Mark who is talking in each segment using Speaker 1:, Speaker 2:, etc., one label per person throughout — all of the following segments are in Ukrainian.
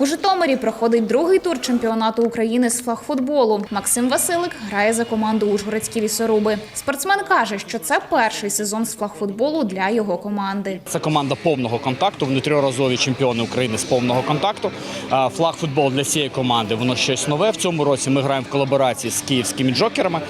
Speaker 1: У Житомирі проходить другий тур чемпіонату України з флагфутболу. Максим Василик грає за команду Ужгородські лісоруби. Спортсмен каже, що це перший сезон з флагфутболу для його команди.
Speaker 2: Це команда повного контакту. Вони триразові чемпіони України з повного контакту. А, Флаг футбол для цієї команди воно щось нове. В цьому році ми граємо в колаборації з київськими джокерами.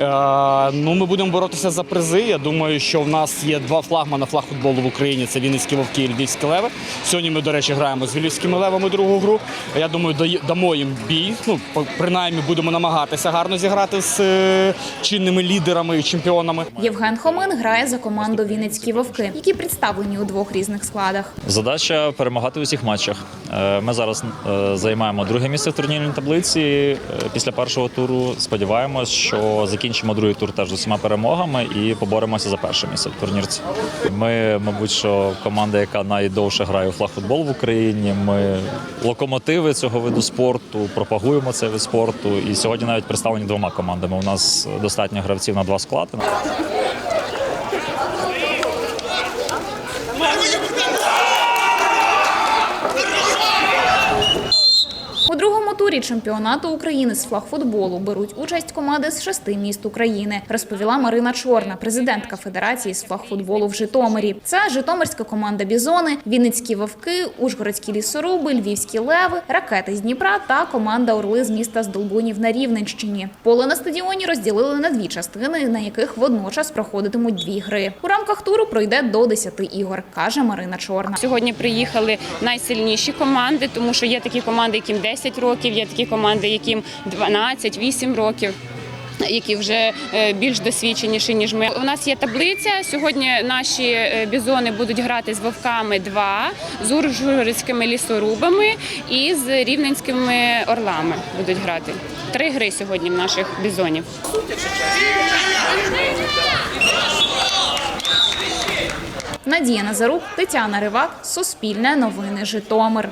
Speaker 2: Е, Ну, ми будемо боротися за призи. Я думаю, що в нас є два флагмана флаг футболу в Україні. Це Вінницькі вовки і Львівські леви. Сьогодні ми, до речі, граємо з Львівськими левами другу гру. Я думаю, дамо їм бій. Ну, принаймні будемо намагатися гарно зіграти з е, чинними лідерами і чемпіонами.
Speaker 1: Євген Хомин грає за команду Вінницькі вовки, які представлені у двох різних складах.
Speaker 3: Задача перемагати у всіх матчах. Е, Ми зараз займаємо друге місце в турнірній таблиці. Після першого туру сподіваємось, що закінчимо другий тур теж з усіма перемогами і поборемося за перше місце в турнірці. Ми, мабуть, що команда, яка найдовше грає у флагфутбол в Україні. Ми локомотиви цього виду спорту, пропагуємо цей вид спорту. І сьогодні навіть представлені двома командами. У нас достатньо гравців на два склади.
Speaker 1: У другому турі чемпіонату України з флагфутболу беруть участь команди з шести міст України, розповіла Марина Чорна, президентка Федерації з флагфутболу в Житомирі. Це Житомирська команда Бізони, Вінницькі вовки, Ужгородські лісоруби, Львівські леви, ракети з Дніпра та команда Орли з міста Здолбунів на Рівненщині. Поле на стадіоні розділили на дві частини, на яких водночас проходитимуть дві гри. У рамках туру пройде до 10 ігор, каже Марина Чорна.
Speaker 4: Сьогодні приїхали найсильніші команди, тому що є такі команди, яким 10 років, є такі команди, яким 12-8 років. Які вже е, більш досвідченіші ніж ми. У нас є таблиця. Сьогодні наші е, бізони будуть грати з вовками 2, з ужгородськими лісорубами і з рівненськими орлами будуть грати. Три гри сьогодні в наших бізонів.
Speaker 1: Надія Назарук, Тетяна Ривак, Суспільне новини Житомир.